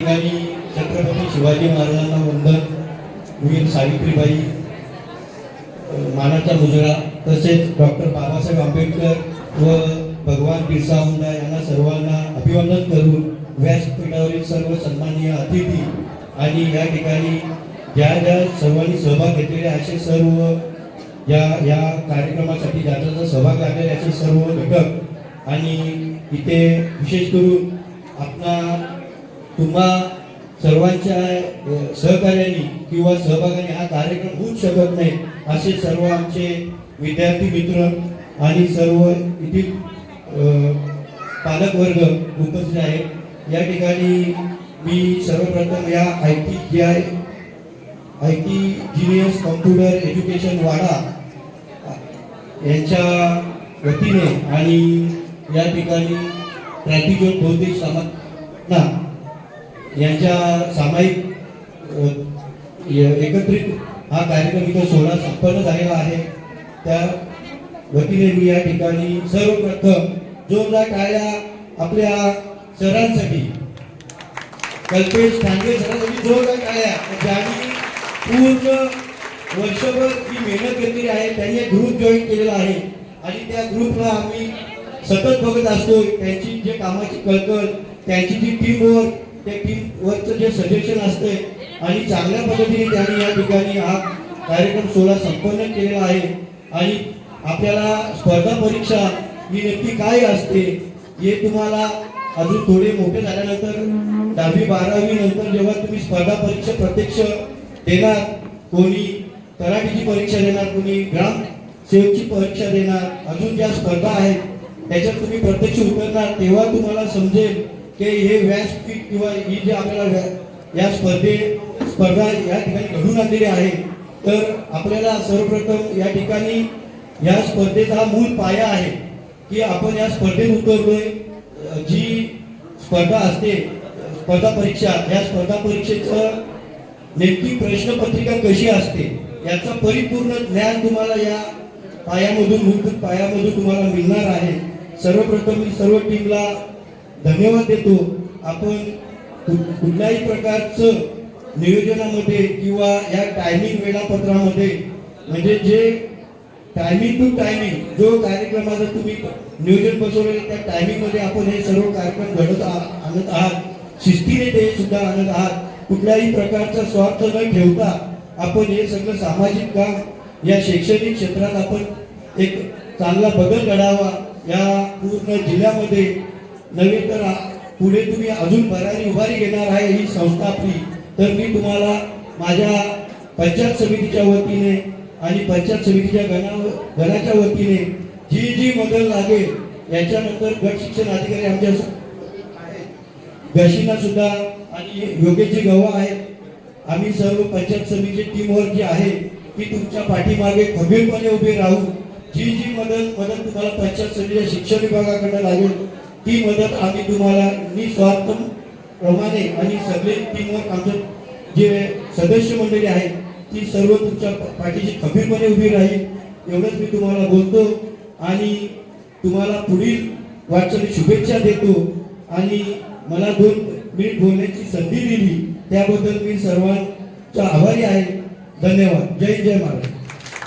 ठिकाणी छत्रपती शिवाजी महाराजांना वंदन. वीर सावित्रीबाई मानाचा मुजरा तसेच डॉक्टर बाबासाहेब आंबेडकर व भगवान बिरसा मुंडा यांना सर्वांना अभिवादन करून व्यासपीठावरील सर्व सन्माननीय अतिथी आणि या ठिकाणी ज्या ज्या सर्वांनी सहभाग घेतलेले असे सर्व या या कार्यक्रमासाठी ज्याचा सहभाग लागलेले असे सर्व घटक आणि इथे विशेष करून आपला तुम्हा सर्वांच्या सहकार्याने किंवा सहभागाने हा कार्यक्रम होऊच शकत नाही असे सर्व आमचे विद्यार्थी मित्र आणि सर्व येथील पालकवर्ग उपस्थित आहेत. या ठिकाणी मी सर्वप्रथम या I T G I I T genius computer education Wada यांच्या वतीने आणि या ठिकाणी ट्रॅफिक बौद्धिक समाजना यांच्या सामायिक एकत्रित हा कार्यक्रम इथं सोहळा संपन्न झालेला आहे. त्या वतीने मी या ठिकाणी सर्वप्रथम जोरदार टाळ्या आपल्या सरांसाठी कल्पेश ठाणगे सरांसाठी जोरदार टाळ्या. म्हणजे ज्यांनी पूर्ण वर्षभर जी मेहनत घेतलेली आहे त्यांनी ग्रुप जॉईन केलेला आहे. आणि त्या ग्रुपला आम्ही सतत बघत असतो त्यांची जे कामाची कळकळ त्यांची जी टीम वर्क ते टीम जे सजेशन असते आणि चांगल्या पद्धतीने त्यांनी या ठिकाणी हा कार्यक्रम सोहळा संपन्न केलेला आहे. आणि आपल्याला स्पर्धा परीक्षा ही नक्की काय असते हे तुम्हाला अजून थोडे मोठे झाल्यानंतर दहावी बारावी नंतर जेव्हा तुम्ही स्पर्धा परीक्षा प्रत्यक्ष देणार कोणी तलाठीची परीक्षा देणार कोणी ग्राम सेवकची परीक्षा देणार अजून ज्या स्पर्धा आहेत त्याच्यात तुम्ही प्रत्यक्ष उतरणार तेव्हा तुम्हाला समजेल की हे व्यासपीठ किंवा ही जे आपल्याला या स्पर्धे स्पर्धा या ठिकाणी घडून आणलेली आहे तर आपल्याला सर्वप्रथम या ठिकाणी या स्पर्धेचा मूळ पाया आहे की आपण या स्पर्धेत उतरलोय. जी स्पर्धा असते स्पर्धा परीक्षा या स्पर्धा परीक्षेचं नेमकी प्रश्नपत्रिका कशी असते याचं परिपूर्ण ज्ञान तुम्हाला या पायामधून मूलभूत पायामधून तुम्हाला मिळणार आहे. सर्वप्रथम मी सर्व टीमला धन्यवाद देतो. आपण कुठल्याही प्रकारचं नियोजनामध्ये किंवा या टायमिंग वेळापत्रामध्ये म्हणजे जे टायमिंग टू टायमिंग जो कार्यक्रमाचं तुम्ही नियोजन बसवलेलं त्या टायमिंगमध्ये आपण हे सर्व कार्यक्रम घडत आ- आणत आहात शिस्तीने ते सुद्धा आणत आहात कुठल्याही प्रकारचा स्वार्थ न ठेवता आपण हे सगळं सामाजिक काम या शैक्षणिक क्षेत्रात आपण एक चांगला बदल घडावा या पूर्ण जिल्ह्यामध्ये नव्हे तर पुढे तुम्ही अजून भरारी उभारी घेणार आहे ही संस्था आपली. तर मी तुम्हाला माझ्या पंचायत समितीच्या वतीने आणि पंचायत समितीच्या गणा गणाच्या वतीने जी जी मदत लागेल याच्यानंतर गट शिक्षण अधिकारी आमच्या गशीना सुद्धा आणि योग्यजी गव्हा आहेत. आम्ही सर्व पंचायत समितीची टीमवर्क जी आहे ती तुमच्या पाठीमागे खबीरपणे उभे राहू. जी जी मदत मदत तुम्हाला पंचायत समितीच्या शिक्षण विभागाकडे लागेल ती मदत आम्ही तुम्हाला निस्वार्थ प्रमाणे आणि सगळे टीमवर आमचं जे सदस्य मंडळी आहेत ती सर्व तुमच्या पाठीशी खबीरपणे उभी राहील एवढंच मी तुम्हाला बोलतो. आणि तुम्हाला पुढील वाटचाली शुभेच्छा देतो. आणि मला दोन मिनिट बोलण्याची संधी दिली त्याबद्दल मी सर्वांचा आभारी आहे. धन्यवाद. जय जय महाराज.